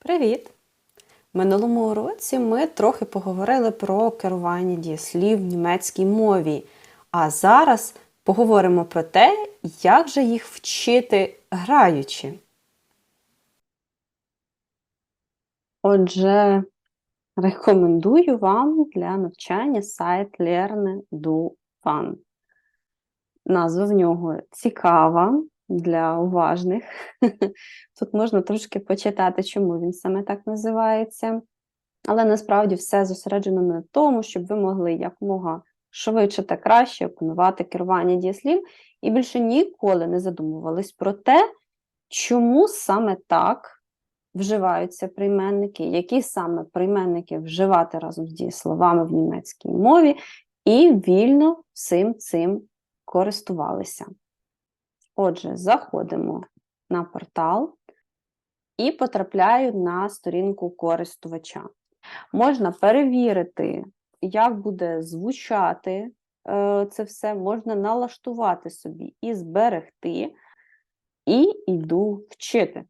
Привіт! Минулому уроці ми трохи поговорили про керування дієслів в німецькій мові. А зараз поговоримо про те, як же їх вчити граючи. Отже, рекомендую вам для навчання сайт Lerne du Fan. Назва в нього цікава для уважних. Тут можна трошки почитати, чому він саме так називається. Але насправді все зосереджено на тому, щоб ви могли якомога швидше та краще опанувати керування дієслів і більше ніколи не задумувались про те, чому саме так вживаються прийменники, які саме прийменники вживати разом з дієсловами в німецькій мові, і вільно всім цим користувалися. Отже, заходимо на портал і потрапляю на сторінку користувача. Можна перевірити, як буде звучати е, це все, можна налаштувати собі і зберегти, і йду вчити.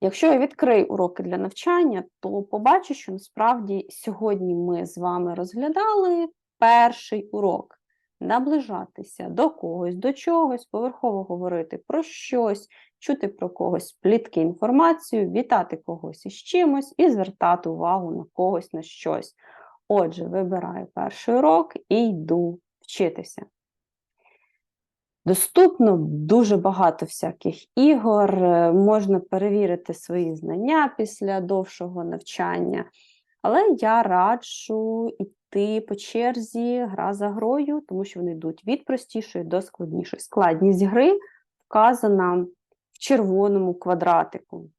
Якщо я відкрию уроки для навчання, то побачу, що насправді сьогодні ми з вами розглядали перший урок наближатися до когось, до чогось, поверхово говорити про щось, чути про когось плітки інформацію, вітати когось із чимось і звертати увагу на когось на щось. Отже, вибираю перший урок і йду вчитися. Доступно дуже багато всяких ігор, е, можна перевірити свої знання після довшого навчання, але я раджу йти по черзі гра за грою, тому що вони йдуть від простішої до складнішої. Складність гри вказана в червоному квадратику.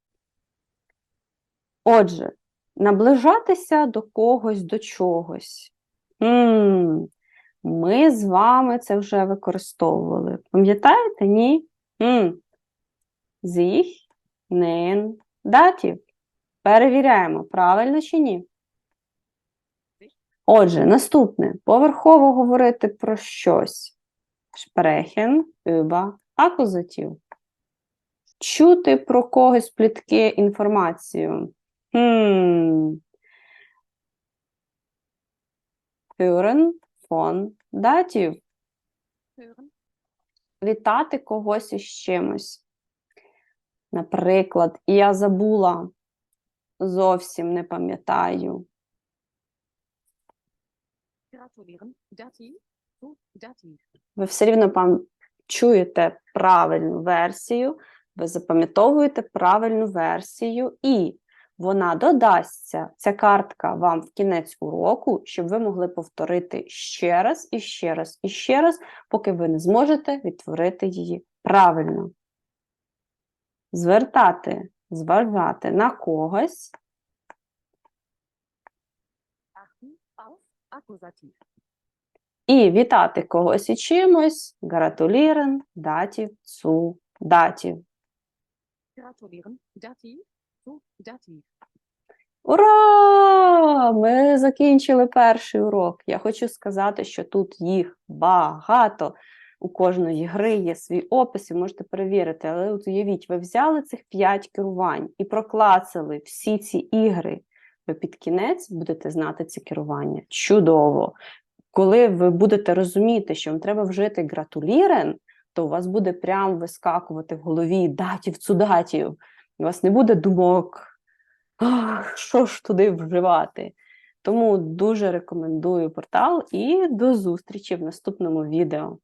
Отже, наближатися до когось, до чогось. М -м, ми з вами це вже використовували. Пам'ятаєте, ні? М Зіх, нен, датів. Перевіряємо, правильно чи ні? Отже, наступне поверхово говорити про щось. Sprechen über акузатив. Чути про когось плітки інформацію. Хм. Hören von датів. Вітати когось із чимось. Наприклад, я забула, зовсім не пам'ятаю. Ви все рівно пам- чуєте правильну версію, ви запам'ятовуєте правильну версію, і вона додасться, ця картка вам в кінець уроку, щоб ви могли повторити ще раз, і ще раз, і ще раз, поки ви не зможете відтворити її правильно. Звертати, зважати на когось, Akkusativ. і вітати когось і чимось, гратулірен, датів, цу, датів. Gratulieren. Dativ zu Dativ. Ура! Ми закінчили перший урок. Я хочу сказати, що тут їх багато. У кожної гри є свій опис, і можете перевірити. Але от уявіть, ви взяли цих 5 керувань і проклацали всі ці ігри. Ви під кінець будете знати ці керування. Чудово! Коли ви будете розуміти, що вам треба вжити гратулірен, то у вас буде прям вискакувати в голові датів, цудатів. У вас не буде думок. Що ж туди вживати? Тому дуже рекомендую портал і до зустрічі в наступному відео.